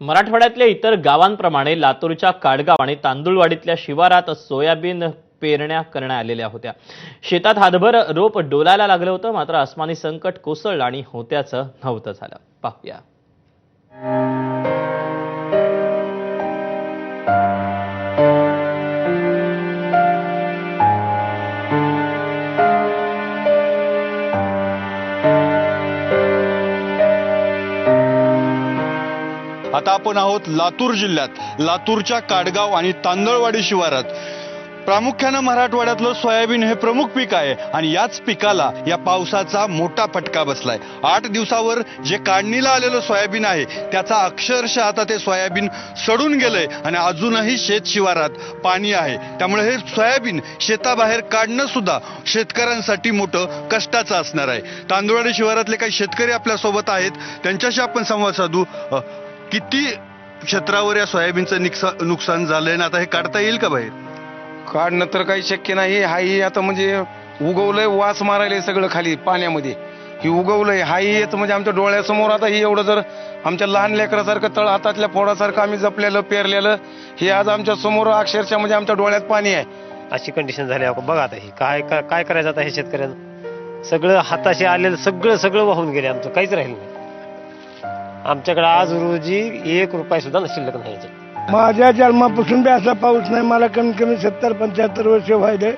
मराठवाड्यातल्या इतर गावांप्रमाणे लातूरच्या काडगाव आणि तांदुळवाडीतल्या शिवारात सोयाबीन पेरण्या करण्यात आलेल्या होत्या. शेतात हातभर रोप डोलायला लागलं होतं मात्र आसमानी संकट कोसळलं आणि होत्याचं नव्हतं झालं. पाहूया. आता आपण आहोत लातूर जिल्ह्यात. लातूरच्या काडगाव आणि तांदळवाडी शिवारात. प्रामुख्यानं मराठवाड्यातलं सोयाबीन हे प्रमुख पीक आहे आणि याच पिकाला या पावसाचा मोठा फटका बसलाय. आठ दिवसावर जे काढणीला आलेलं सोयाबीन आहे त्याचा अक्षरशः आता ते सोयाबीन सडून गेलंय आणि अजूनही शेत शिवारात पाणी आहे. त्यामुळे हे सोयाबीन शेताबाहेर काढणं सुद्धा शेतकऱ्यांसाठी मोठं कष्टाचं असणार आहे. तांदुळवाडी शिवारातले काही शेतकरी आपल्यासोबत आहेत. त्यांच्याशी आपण संवाद साधू. किती क्षेत्रावर या सोयाबीनचं निकसा- नुकसान झालंय ना आता हे काढता येईल का बाहेर? काढणं तर काही शक्य नाही. हाही आता म्हणजे उगवलंय वास मारायलंय सगळं खाली पाण्यामध्ये. ही उगवलंय हाही येत म्हणजे आमच्या डोळ्यासमोर. आता ही एवढं जर आमच्या लहान लेकरासारखं तळ हातातल्या फोडासारखं आम्ही जपलेलं पेरलेलं हे आज आमच्यासमोर अक्षरशः म्हणजे आमच्या डोळ्यात पाणी आहे. अशी कंडिशन झाली आहे. बघा आता ही काय काय काय करायचं आता हे शेतकऱ्यांना? सगळं हाताशी आलेलं सगळं सगळं वाहून गेले आमचं. काहीच राहिलं नाही. आमच्याकडे आज रोजी एक रुपया सुद्धा शिल्लक नाही. माझ्या जन्मापासून बी असा पाऊस नाही. मला कमीत कमी सत्तर पंच्याहत्तर वर्ष व्हायले.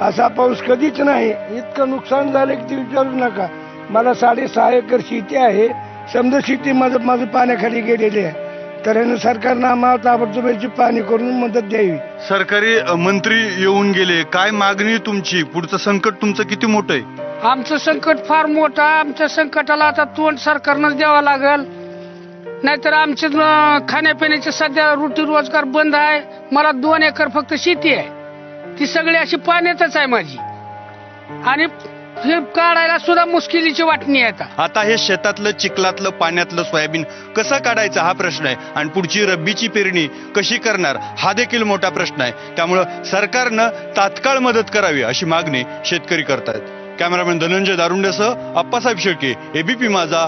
असा पाऊस कधीच नाही. इतकं नुकसान झालं की ते विचारू नका. मला साडेसहा एकर शेती आहे. समजा शेती माझं माझं पाण्याखाली गेलेली आहे. तर यानं सरकारनं आम्हाला ताबडतोब याची पाणी करून मदत द्यावी. सरकारी अ, मंत्री येऊन गेले. काय मागणी आहे तुमची? पुढचं संकट तुमचं किती मोठं आहे? आमचं संकट फार मोठं आहे. आमच्या संकटाला आता तोंड सरकारनंच द्यावं लागल. नाहीतर आमचे खाण्यापिण्याचे सध्या रोटी रोजगार बंद आहे. मला दोन एकर फक्त शेती आहे. ती सगळी अशी पाण्यातच आहे माझी. आणि हे काढायला सुद्धा मुश्किलीची वाटणी आहे आता. आता हे शेतातलं चिखलातलं पाण्यातलं सोयाबीन कसं काढायचं हा प्रश्न आहे. आणि पुढची रब्बीची पेरणी कशी करणार हा देखील मोठा प्रश्न आहे. त्यामुळं सरकारनं तात्काळ मदत करावी अशी मागणी शेतकरी करतायत. कॅमेरामॅन धनंजय दारुंडेसह अप्पासाहेब शेळके एबीपी माझा